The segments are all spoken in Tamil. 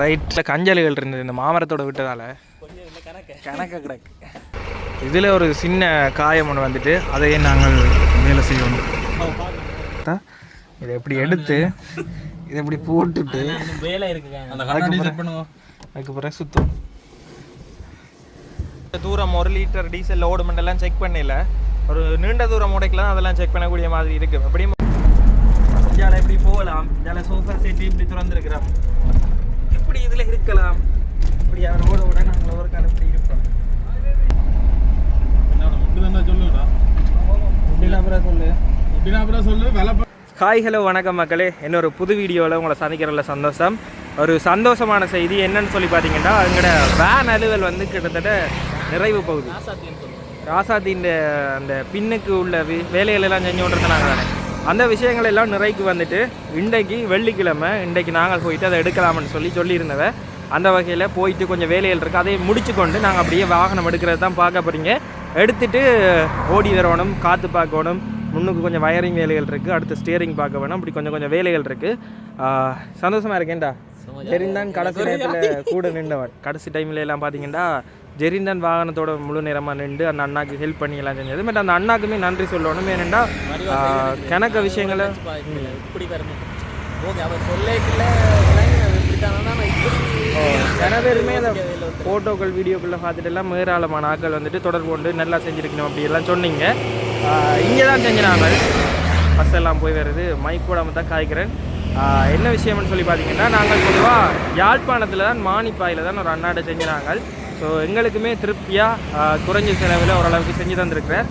ரைட்டில் கஞ்சல்கள் இருந்தது இந்த மாமரத்தோட விட்டதால். கணக்க கிடக்கு. இதில் ஒரு சின்ன காயம் ஒன்று வந்துட்டு அதையே நாங்கள் வேலை செய்யணும் இதை எப்படி எடுத்து இதை இப்படி போட்டுட்டு வேலை இருக்குங்க அந்த கண்ணாடி செட் பண்ணுங்க. அதுக்கு பிறகு சுத்தம் தூரம் ஒரு லிட்டர் டீசல் ஓடுமெண்டெல்லாம் செக் பண்ணல. ஒரு நீண்ட தூரம் உடைக்கலாம் அதெல்லாம் செக் பண்ணக்கூடிய மாதிரி இருக்கு. எப்படியும் இந்தியாவில் எப்படி போகலாம். இந்தியாவில் சோஃபா செட் இப்படி திறந்துருக்கிறோம். எப்படி இதில் இருக்கலாம்? இப்படி ரோட விட நாங்கள் ஒரு காலம் இப்படி இருப்போம். ஹாய் ஹலோ வணக்கம் மக்களே. இன்னொரு புது வீடியோவில் உங்களை சந்திக்கிறதுல சந்தோஷம். ஒரு சந்தோஷமான செய்தி என்னன்னு சொல்லி பார்த்தீங்கன்னா எங்களோட வேன் அலுவல் வந்து கிட்டத்தட்ட நிறைவு பகுதி. ராசாத்தின் அந்த பின்னுக்கு உள்ள வி- வேலைகள் எல்லாம் செஞ்சு கொண்டிருந்தாங்க தானே அந்த விஷயங்கள் எல்லாம் நிறைக்கு வந்துட்டு இன்றைக்கு வெள்ளிக்கிழமை இன்றைக்கு நாங்கள் போயிட்டு அதை எடுக்கலாம்னு சொல்லி சொல்லியிருந்தவ அந்த வகையில் போயிட்டு கொஞ்சம் வேலைகள் இருக்குது அதை முடிச்சு கொண்டு நாங்கள் அப்படியே வாகனம் எடுக்கிறது தான் பார்க்க போகிறீங்க எடுத்துட்டு ஓடி வரணும் காற்று பார்க்கணும். முன்னுக்கு கொஞ்சம் வயரிங் வேலைகள் இருக்குது அடுத்து ஸ்டியரிங் பார்க்க வேணும். அப்படி கொஞ்சம் கொஞ்சம் வேலைகள் இருக்குது சந்தோஷமாக இருக்கேன்டா. ஜெரிந்தான் கடைசி நேரத்தில் கூட நின்றவன் கடைசி டைமில் எல்லாம் பார்த்தீங்கன்னா ஜெரிந்தான் வாகனத்தோட முழு நேரமாக நின்று அந்த அண்ணாக்கு ஹெல்ப் பண்ணி எல்லாம் செஞ்சது. பட் அந்த அண்ணாக்குமே நன்றி சொல்லணும். ஏனெண்டா கணக்க விஷயங்களை இப்படி வரணும் ஓகே அவர் சொல்லேக்கல நிறைய பேருமே அந்த ஃபோட்டோக்கள் வீடியோக்களில் பார்த்துட்டு எல்லாம் மேராளமான ஆட்கள் வந்துட்டு தொடர்பு கொண்டு நல்லா செஞ்சுருக்கணும் அப்படி எல்லாம் சொன்னீங்க. இங்கே தான் செஞ்சினாங்க பஸ் எல்லாம் போய் வருது. மைக் போடாமல் தான் காய்க்கிறேன். என்ன விஷயம்னு சொல்லி பார்த்தீங்கன்னா நாங்கள் பொதுவாக யாழ்ப்பாணத்தில் தான் மானிப்பாயில் தான் ஒரு அண்ணாடை செஞ்சினாங்க ஸோ எங்களுக்குமே திருப்தியாக குறைஞ்ச செலவில் ஓரளவுக்கு செஞ்சு தந்திருக்கிறேன்.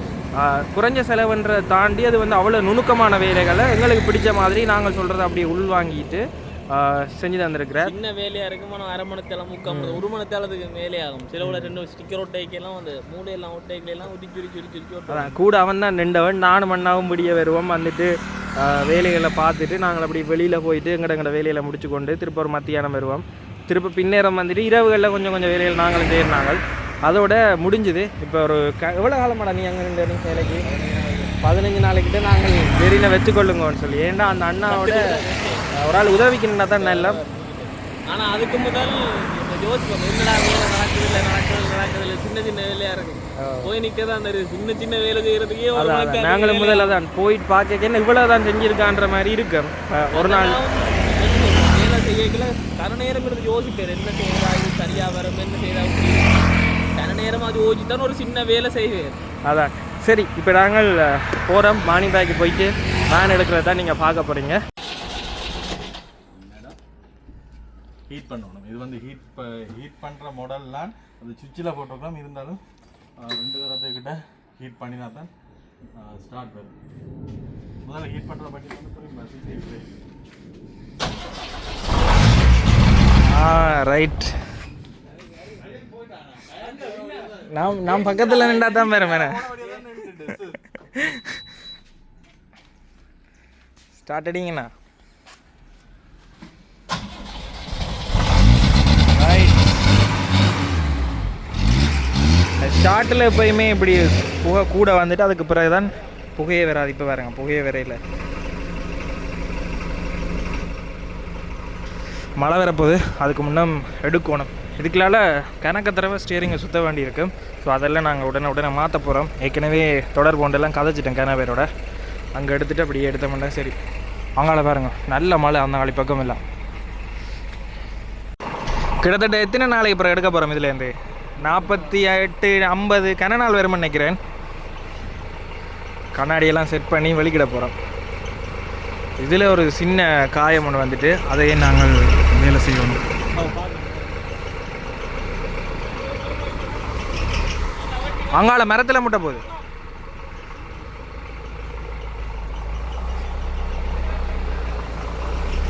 குறைஞ்ச செலவுன்றதை தாண்டி அது வந்து அவ்வளோ நுணுக்கமான வேலைகளை எங்களுக்கு பிடிச்ச மாதிரி நாங்கள் சொல்கிறத அப்படியே உள்வாங்கிட்டு செஞ்சு தந்திருக்கிறேன். சின்ன வேலையா இருக்கும் ஆனால் அரை மணத்தேலம் முக்கால் மணி ஒரு மணத்தேலத்துக்கு மேலே ஆகும். சில உள்ள ரெண்டு ஸ்டிக்கர் ஒட்டைக்கெல்லாம் வந்து மூலையெல்லாம் ஒட்டைக்கெல்லாம் உரி சுரி சுரி சுரி ஒட்டும் அதான் கூட அவன் தான் நின்றவன் நானும் மண்ணாவும் முடிய வருவோம் வந்துட்டு வேலைகளை பார்த்துட்டு நாங்கள் அப்படி வெளியில் போயிட்டு எங்கட எங்கட வேலைகளை முடிச்சு கொண்டு திருப்ப ஒரு மத்தியானம் வருவோம். திருப்ப பின்னேரம் வந்துட்டு இரவுகளில் கொஞ்சம் கொஞ்சம் வேலைகள் நாங்களும் செய்யினாங்க அதோட முடிஞ்சுது. இப்போ ஒரு க எவ்வளோ காலமாடா நீ அங்கே நீ வேலைக்கு? பதினஞ்சு நாளைக்கிட்ட நாங்கள் வெறியில் வச்சுக்கொள்ளுங்கன்னு சொல்லி. ஏன்டா அந்த அண்ணாவோட ஒரு ஆள் உதவிக்கு நின்னா தான் நல்லா ஆனா அதுக்கு முதல் யோசிப்போம். என்னடா வேலை நடக்குது இல்லை நடக்குது இல்லை சின்ன சின்ன வேலையா இருக்கும் போய் நிற்க தான் தெரியுது. சின்ன சின்ன வேலை செய்யறதுக்கே ஒரு. நாங்களும் முதல்ல தான். போயிட்டு பார்க்க என்ன இவ்வளோ தான் செஞ்சிருக்கான்ற மாதிரி இருக்கு ஒரு நாள். கன நேரம் இருந்து யோசிப்பேன் என்ன செய்யறா இது சரியா வரும் என்ன செய்யறா கன நேரம் அது யோசிச்சுதான் ஒரு சின்ன வேலை செய்வேன் அதான் சரி இப்போ நாங்கள் போகிறோம் மார்னிங் பேக்கு போயிட்டு வேன் எடுக்கிறத தான் நீங்கள் பார்க்க போகிறீங்க ஹீட் பண்ணணும் இது வந்து ஹீட் ஹீட் பண்ணுற மாடல்லாம் அது சுவிட்சில் போட்டிருக்கலாம் இருந்தாலும் ரெண்டு தரத்துக்கிட்ட ஹீட் பண்ணினா தான் ஸ்டார்ட் வரும் முதல்ல ஹீட் பண்ணுற பற்றி வந்து புரியும் ஆ ரைட் நாம் நாம் பக்கத்தில் நின்றா தான் பேர மேலே ஸ்டார்ட் அடிங்கண்ணா. ஸ்டார்ட்டில் எப்பயுமே இப்படி புகை கூட வந்துட்டு அதுக்கு பிறகு தான் புகையே வராது. இப்போ பாருங்க புகையே வரையில. மழை வரப்போகுது. அதுக்கு முன்னே எடுக்கணும். இதுக்குள்ளால கணக்க தடவை ஸ்டியரிங்கை சுற்ற வேண்டியிருக்கு. ஸோ அதெல்லாம் நாங்கள் உடனே உடனே மாற்ற போகிறோம் ஏற்கனவே தொடர் போண்டெல்லாம் கதைச்சிட்டேன் கனவேரோட. அங்கே எடுத்துகிட்டு அப்படியே எடுத்த எடுத்தோம்னா சரி. அங்கால பாருங்க. நல்ல மழை அந்த நாளை பக்கம் இல்லை கிட்டத்தட்ட எத்தனை நாளைக்கு அப்புறம் எடுக்க போகிறோம் இதுலேருந்து நாற்பத்தி எட்டு ஐம்பது கன நாள் வரும்னு நினைக்கிறேன். கண்ணாடியெல்லாம் செட் பண்ணி வெளிக்கிட போகிறோம் இதில் ஒரு சின்ன காயம் ஒன்று வந்துட்டு அதையே நாங்கள் வேலை செய்யணும். அங்கால மரத்தில் முட்டை போகுது.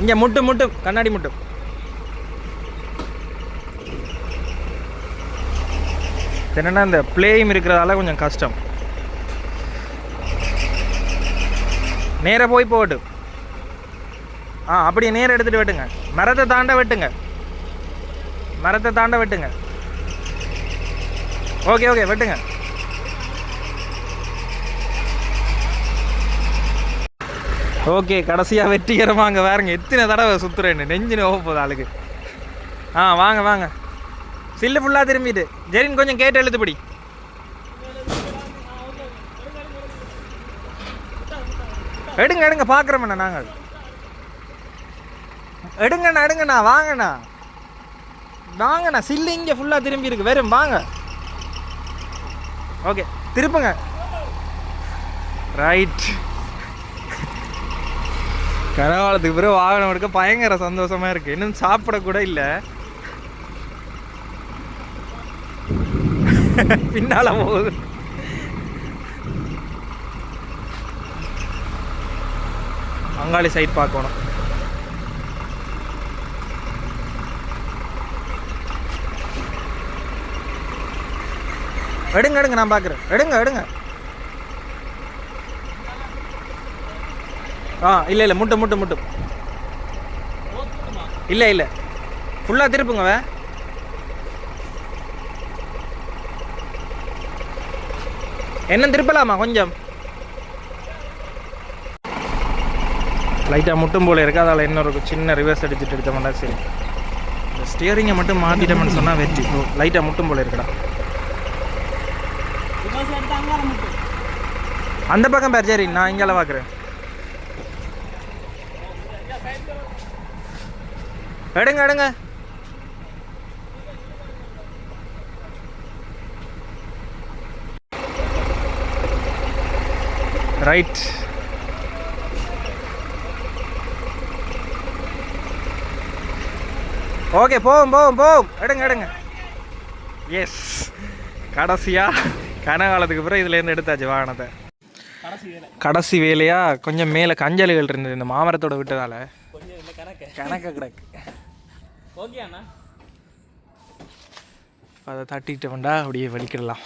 இங்கே முட்டு முட்டு கண்ணாடி முட்டு. என்னன்னா இந்த பிளேயும் இருக்கிறதால கொஞ்சம் கஷ்டம். நேராக போய் போகட்டும். ஆ அப்படியே நேரம் எடுத்துகிட்டு வெட்டுங்க. மரத்தை தாண்ட வெட்டுங்க. மரத்தை தாண்ட வெட்டுங்க. ஓகே ஓகே வெட்டுங்க. ஓகே கடைசியாக வெற்றிகரமாக அங்கே வேறுங்க எத்தனை தடவை சுற்றுறேன்னு நெஞ்சு ஓக போகுது ஆளுக்கு. ஆ வாங்க வாங்க. சில்லு ஃபுல்லாக திரும்பிட்டு. ஜெரின் கொஞ்சம் கேட்டு எழுத்துப்படி எடுங்க எடுங்க பார்க்குறோம்ண்ணா நாங்கள். எடுங்கண்ணா எடுங்கண்ணா வாங்கண்ணா. வாங்கண்ணா சில்லு இங்கே ஃபுல்லாக திரும்பி இருக்கு. வெறும் வாங்க. ஓகே திருப்புங்க. ரைட் கரவாளத்துக்கு பிறகு வாகனம் எடுக்க பயங்கர சந்தோஷமாக இருக்குது இன்னும் சாப்பிட கூட இல்லை. பின்னால் போகுது. அங்காளி சைட் பார்க்கணும். எடுங்க எடுங்க நான் பார்க்குறேன் எடுங்க எடுங்க. ஆ இல்லை இல்லை முட்டு முட்டு முட்டு. இல்லை இல்லை. ஃபுல்லாக திருப்புங்க வே என்ன திருப்பலாமா கொஞ்சம்? லைட்டாக முட்டும் போல இருக்கு. அதால் இன்னொரு சின்ன ரிவர்ஸ் அடிச்சுட்டு எடுத்தோம்னா சரி. இந்த ஸ்டியரிங்கை மட்டும் மாற்றிட்டோம்னு சொன்னால் வெற்றி. லைட்டாக முட்டும் போல இருக்கடா ரிவர்ஸ் எடுத்து அங்கார மட்டும் அந்த பக்கம் பேர் சரி நான் இங்கே பார்க்குறேன் எடுங்க எடுங்க. ரைட் ஓகே போவோம் போவோம் போவோம். எடுங்க எடுங்க. எஸ் கடைசியா. கனகாலத்துக்கு பிறகு இதுலேருந்து எடுத்தாச்சு வாகனத்தை. கடைசி வேலையா? கொஞ்சம் மேலே கஞ்சல்கள் இருந்தது இந்த மாமரத்தோட விட்டதால. கொஞ்சம் கணக்கு கணக்க கிடக்கு. ஓகே அண்ணா அதை தட்டிட்டு வந்தா அப்படியே வலிக்கிடலாம்.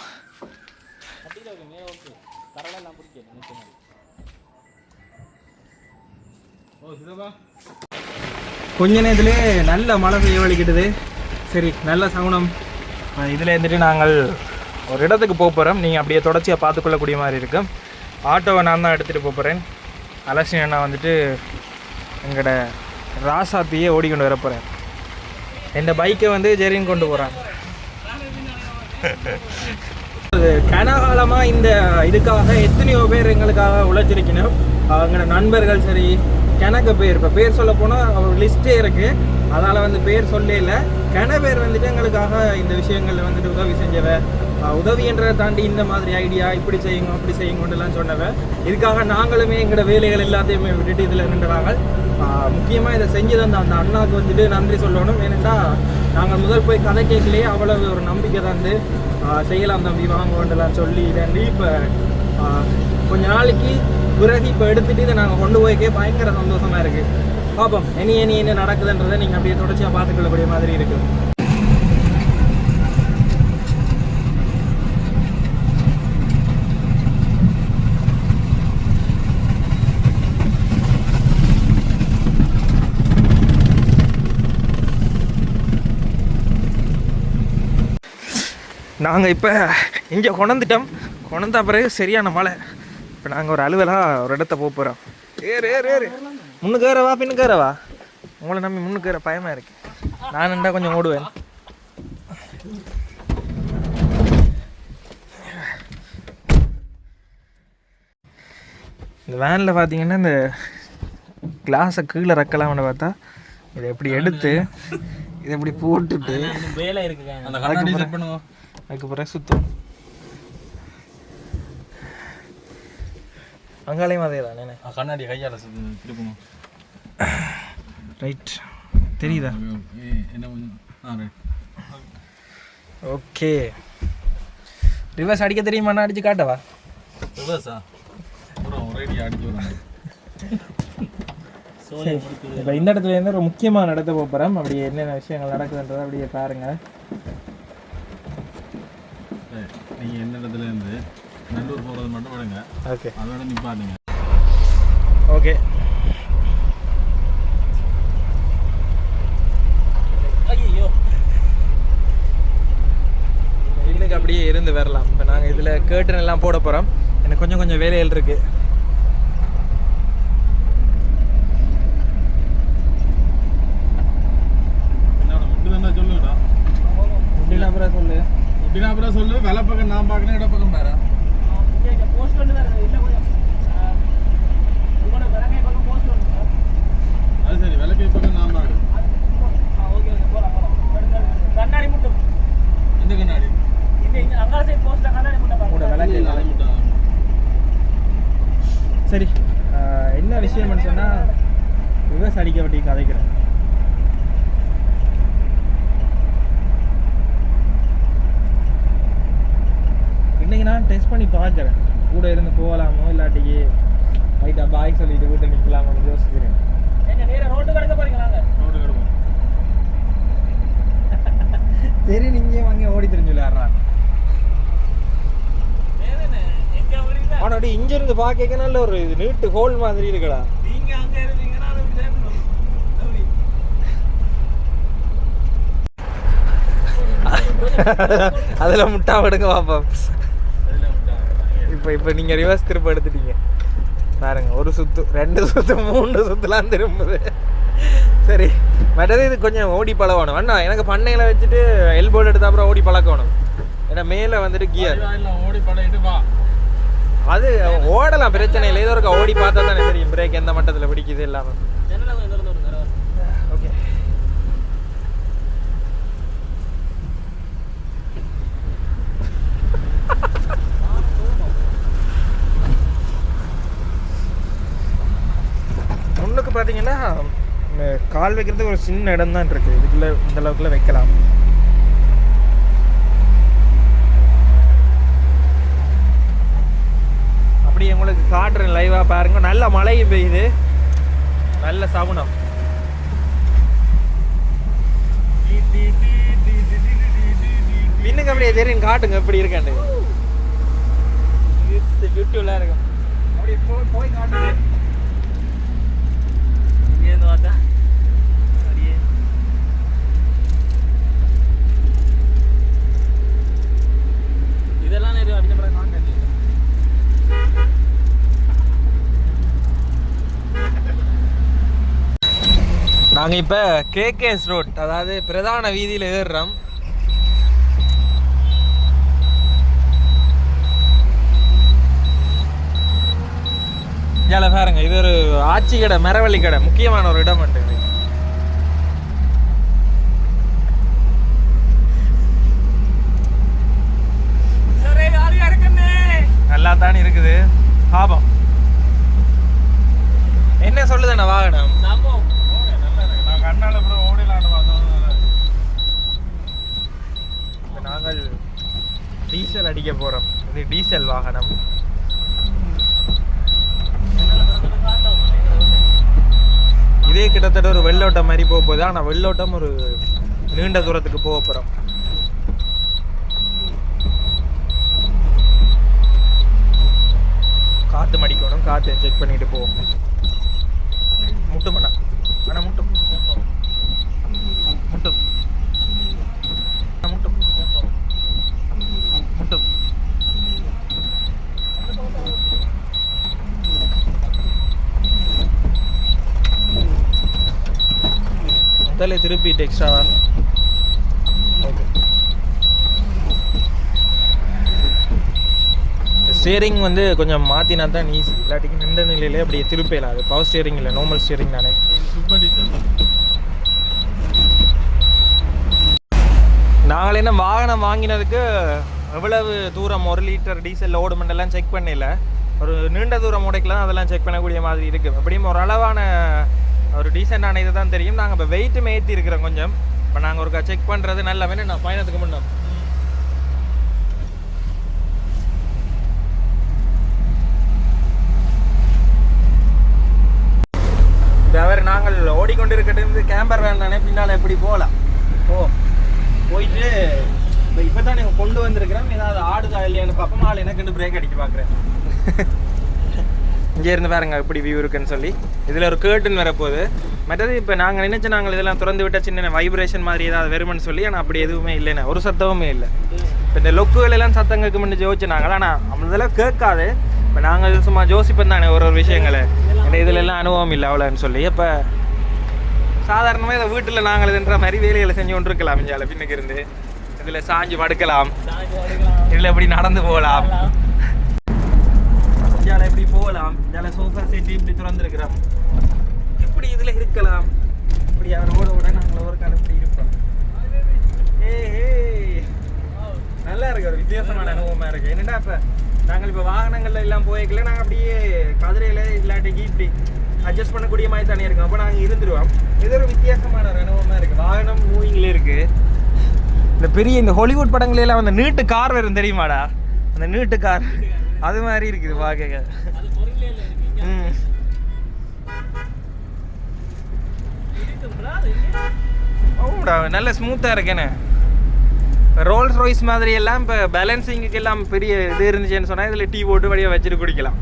கொஞ்ச நேரத்திலே நல்ல மழை பெய்ய வலிக்கிட்டது சரி நல்ல சகுனம். இதில் இருந்துட்டு நாங்கள் ஒரு இடத்துக்கு போக போகிறோம் நீங்கள் அப்படியே தொடர்ச்சியாக பார்த்துக்கொள்ளக்கூடிய மாதிரி இருக்கும் ஆட்டோவை நான் தான் எடுத்துகிட்டு போக போகிறேன் அலட்சி அண்ணா வந்துட்டு எங்களோட ராசாத்தியே ஓடிக்கொண்டு வர போகிறேன் இந்த பைக்கை வந்து ஜெரின் கொண்டு போகிறான் கனகாலமாக இந்த இதுக்காக எத்தனையோ பேர் எங்களுக்காக உழைச்சிருக்கணும். அவங்களோட நண்பர்கள் சரி கணக்கு பேர் இப்போ பேர் சொல்ல போனால் அவர் லிஸ்ட்டே இருக்குது அதனால் வந்து பேர் சொல்லல கன பேர் வந்துட்டு எங்களுக்காக இந்த விஷயங்களில் வந்துட்டு உதவி செஞ்சவ அஹ் உதவின்றதை தாண்டி இந்த மாதிரி ஐடியா இப்படி செய்யுங்க அப்படி செய்யுங்கன்றலாம் சொன்னவன் இதுக்காக நாங்களுமே எங்களோட வேலைகள் எல்லாத்தையுமே விட்டுட்டு இதில் நின்றுறாங்க முக்கியமாக இதை செஞ்சு தந்த அந்த அண்ணாவுக்கு வந்துட்டு நன்றி சொல்லணும். ஏனென்றால் நாங்கள் முதல் போய் கதை கேட்கலையே அவ்வளவு ஒரு நம்பிக்கை தந்து செய்யலாம் தம்பி வாங்குவோண்டெல்லாம் சொல்லி நன்றி. இப்போ கொஞ்ச நாளைக்கு பிறகு இப்போ எடுத்துகிட்டு இதை நாங்கள் கொண்டு போய்க்கே பயங்கர சந்தோஷமா இருக்கு. பார்ப்போம் இனி இனி என்ன நடக்குதுன்றதை நீங்கள் அப்படியே தொடர்ச்சியாக பார்த்துக்கொள்ளக்கூடிய மாதிரி இருக்குது நாங்கள் இப்போ இங்கே கொண்டுட்டோம் கொண்டா பிறகு சரியான மழை. இப்போ நாங்கள் ஒரு அலுவலாக ஒரு இடத்த போக போகிறோம் ஏறு ஏறு ஏறு. முன்னுக்கு ஏறவா பின்னுக்கு ஏறவா உங்களை நம்பி முன்னுக்கு ஏற பயமாக இருக்கு. நான் நின்றா கொஞ்சம் ஓடுவேன். இந்த வேனில் பார்த்தீங்கன்னா இந்த கிளாஸை கீழே ரக்கலாம்னு பார்த்தா இதை எப்படி எடுத்து இதை இப்படி போட்டுட்டு வேலை இருக்குங்க. அதுக்கு பிறகு சுத்தம் அங்காலையும் அதே தானே ஆ, கண்ணாடி கையால் திருப்பணும். ரைட் தெரியுதா? என்ன ஓகே ரிவர்ஸ் அடிக்க தெரியுமாண்ணா அடிச்சு காட்டவா? ரிவர்ஸா இப்போ இந்த இடத்துல இருந்து ஒரு முக்கியமான இடத்த போக போகிறோம் அப்படி என்னென்ன விஷயங்கள் நடக்குதுன்றதை அப்படியே பாருங்க. சரி நீங்கள் எந்த இடத்துல இருந்து நல்லூர் போகிறது மட்டும் விடுங்க. ஓகே அதோட நிப்பாட்டுங்க. ஓகே ஐயோ இன்னைக்கு அப்படியே இருந்து வரலாம். இப்போ நாங்கள் இதில் கேர்டன் எல்லாம் போட போகிறோம் எனக்கு கொஞ்சம் கொஞ்சம் வேலைகள் இருக்கு என்னோட முட்டு தானே சொல்லு சொல்லு வெலை பக்கம் நான் பார்க்கணும் இட பக்கம் வேற இங்கே போஸ்ட் ஒன்று தான் இல்லை கொஞ்சம் ஆ, உங்களோட விலகை பக்கம் போஸ்ட் ஒன்று சார் அது சரி விலைக்கு பக்கம் நான் பார்க்கணும் கண்ணாடி? மட்டும் இந்த கண்ணாடி. விளக்கு சரி என்ன விஷயம்னு சொன்னால் வட்டி கதைக்கிறேன் இன்னைக்கு நான் டெஸ்ட் பண்ணி பார்க்குறேன். கூட இருந்து போகலாமோ இல்லாட்டிக்கு ரைட்டாக பாய் சொல்லிட்டு வீட்டு நிற்கலாமோ யோசிக்கிறேன். நாங்க? சரி நீங்கள் அங்கே ஓடி தெரிஞ்சு விளையாடுறா? நேரனே எங்க வரீங்க ஆனால் இங்கே இருந்து பார்க்க நல்ல ஒரு இது நீட்டு ஹோல் மாதிரி இருக்குடா. நீங்க அங்க அப்படி. அதில் முட்டா அதில் விட்டாங்க இப்போ இப்போ நீங்கள் ரிவர்ஸ் திரும்ப எடுத்துட்டீங்க. பாருங்க ஒரு சுத்து ரெண்டு சுத்து மூணு சுத்துலாம் திரும்புது. சரி மற்றது இது கொஞ்சம் ஓடி பழகணும். அண்ணா எனக்கு பண்ணையில் வச்சுட்டு எல்போர்டு எடுத்த அப்புறம் ஓடி பழக்கணும். ஏன்னா மேலே வந்துட்டு கியர் ஓடி பழகிட்டு வா. அது ஓடலாம் பிரச்சனை இல்லை. ஏதோ ஒரு ஓடி பார்த்தா தானே தெரியும். பிரேக் எந்த மட்டத்தில் பிடிக்குது இல்லாமல் ஜன்னலை கொஞ்சம் திறந்து விடுங்க ஓகே முன்னுக்கு பார்த்தீங்கன்னா இந்த கால் வைக்கிறதுக்கு ஒரு சின்ன இடம் தான் இருக்குது இதுக்குள்ளே இந்த அளவுக்குள்ள வைக்கலாம். அப்படி உங்களுக்கு காட்டுறேன் லைவாக பாருங்க. நல்ல மழை பெய்யுது. நல்ல சகுனம். பின்னுக்கு அப்படியே தெரியும். காட்டுங்க எப்படி இருக்காண்டு பியூட்டிஃபுல்லாக இருக்கும். அப்படியே போய் காட்டுங்க. இங்கேருந்து பார்த்தா இதெல்லாம் நேரம் அடிச்ச பிறகு நாங்கள் இப்போ கேகேஎஸ் ரோட் அதாவது பிரதான வீதியில் ஏறுறோம். இதில் பாருங்க இது ஒரு ஆட்சி கடை மரவள்ளி கடை முக்கியமான ஒரு இடம் மட்டும் இது சரி யாரையா இருக்குன்னு நல்லா தானே இருக்குது. பாபம். என்ன சொல்லுதுண்ணா வாகனம்? நம்பும் நல்லா இருக்கு. நான் கண்ணால் கூட ஓடிலான்னு பார்த்தோம் இப்ப நாங்கள் டீசல் அடிக்க போகிறோம் இது டீசல் வாகனம். இதே கிட்டத்தட்ட ஒரு வெள்ளோட்டம் மாதிரி போக போகுது. ஆனால் வெள்ளோட்டம் ஒரு நீண்ட தூரத்துக்கு போக போகிறோம் காற்று மடிக்கணும் காற்று செக் பண்ணிட்டு போவோம். முட்டும் அண்ணா அண்ணா முட்டும் முட்டும் முட்டும் முட்டும் முதல்ல திருப்பி டெக்ஸ்ட்ரா ஓகே ஸ்டியரிங் வந்து கொஞ்சம் மாற்றினா தான் ஈஸி இல்லாட்டிக்கு நின்ற நிலையிலே அப்படியே திருப்பலாம் இல்லாது பவர் ஸ்டியரிங் இல்லை நார்மல் ஸ்டியரிங் தானே. நாங்கள் என்ன வாகனம் வாங்கினதுக்கு எவ்வளவு தூரம் ஒரு லிட்டர் டீசல் ஓடுமெண்டெல்லாம் செக் பண்ணல. ஒரு நீண்ட தூரம் உடைக்கலாம் அதெல்லாம் செக் பண்ணக்கூடிய மாதிரி இருக்குது எப்படியும் ஒரு அளவான ஒரு டீசெண்டான இது தான் தெரியும். நாங்கள் இப்போ வெயிட்டும் ஏற்றி இருக்கிறோம் கொஞ்சம். இப்போ நாங்கள் ஒருக்கா செக் பண்ணுறது நல்ல வேணும் நான் பயணத்துக்கு முன்னே அவர் நாங்கள் ஓடிக்கொண்டிருக்கிறது கேம்பர் வேன் தானே பின்னால் எப்படி போகலாம்? ஓ போயிட்டு இப்போ இப்போ தான் நீங்கள் கொண்டு வந்திருக்கிறோம் ஏதாவது ஆடுதா இல்லையான்னு பார்ப்போம். ஆள் எனக்கு பிரேக் அடிக்க பார்க்குறேன். இங்கே இருந்து பாருங்க எப்படி வியூ இருக்குன்னு சொல்லி. இதில் ஒரு கேர்டன் வரப்போகுது மற்றது இப்போ நாங்கள் நினைச்சு நாங்கள் இதெல்லாம் திறந்து விட்ட சின்ன வைப்ரேஷன் மாதிரி ஏதாவது வருமென்னு சொல்லி ஆனால் அப்படி எதுவுமே இல்லைண்ணே ஒரு சத்தமுமே இல்லை. இப்போ இந்த லொக்குகள் எல்லாம் சத்தம் கேட்கும்னு ஜோதிச்சுனாங்களா ஆனால் நம்ம இதெல்லாம் கேட்காது. இப்போ நாங்கள் சும்மா ஜோசிப்போம் தானே ஒரு ஒரு விஷயங்களை. ஏன்னா இதுல எல்லாம் அனுபவம் இல்லை அவ்வளோன்னு சொல்லி. இப்போ சாதாரணமாக இதை வீட்டில் நாங்கள் இதுன்ற மாதிரி வேலைகளை செஞ்சு கொண்டு இருக்கலாம் இஞ்சால பின்னுக்கு இருந்து இதில் சாஞ்சு படுக்கலாம். இதில் எப்படி நடந்து போகலாம். இதில் எப்படி போகலாம். இதில் சோஃபா செட் இப்படி திறந்துருக்கிறோம். எப்படி இதில் இருக்கலாம். இப்படி அவரோட ஓட நாங்கள் ஒரு காலம் இப்படி இருப்போம். நல்லா இருக்கு. ஒரு வித்தியாசமான அனுபவமாக இருக்கு. என்னடா இப்போ? நாங்கள் இப்போ வாகனங்கள்ல எல்லாம் போய்க்கல. நாங்கள் அப்படியே கதிரையில் இல்லாட்டிக்கு இப்படி அட்ஜஸ்ட் பண்ணக்கூடிய மாதிரி தானே இருக்கும். அப்போ நாங்கள் இருந்துருவோம். இது ஒரு வித்தியாசமான ஒரு அனுபவமாக இருக்குது வாகனம் மூவிங்ல இருக்கு. இந்த பெரிய இந்த ஹாலிவுட் படங்களெல்லாம் அந்த நீட்டு கார் வரும் தெரியுமாடா? அந்த நீட்டு கார். அது மாதிரி இருக்குது பார்க்க ம். ஓடா நல்ல ஸ்மூத்தாக இருக்கேனே. ரோல்ஸ் ரோய்ஸ் மாதிரி எல்லாம் இப்போ பேலன்சிங்குக்கு எல்லாம் பெரிய இது இருந்துச்சுன்னு சொன்னால் இதில் டீ போட்டு வழியாக வச்சுட்டு குடிக்கலாம்.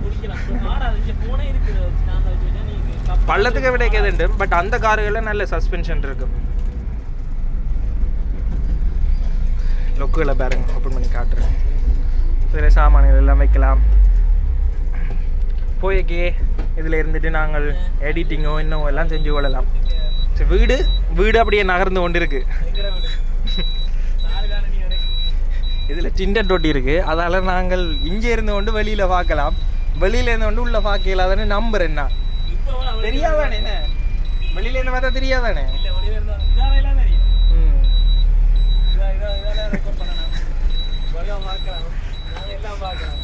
பள்ளத்துக்கு விட கேதுண்டு பட் அந்த காருகளில் நல்ல சஸ்பென்ஷன் இருக்கும் லொக்குகளை பாருங்க ஓப்பன் பண்ணி காட்டுறேன். இதில் சாமான்கள் எல்லாம் வைக்கலாம். போயக்கே இதில் இருந்துட்டு நாங்கள் எடிட்டிங்கோ இன்னும் எல்லாம் செஞ்சு கொள்ளலாம். வீடு வீடு அப்படியே நகர்ந்து கொண்டு இருக்கு இதில் சின்ன தொட்டி இருக்கு. அதால நாங்கள் இங்கே இருந்து கொண்டு வெளியில் பார்க்கலாம். வெளியில இருந்து கொண்டு உள்ள பார்க்க இல்லாதானே நம்புறேன் நான். தெரியாதானே என்ன? வெளியில இருந்து பார்த்தா தெரியாதானே? எல்லாம் பார்க்கலாம். எல்லாம் பார்க்கலாம்.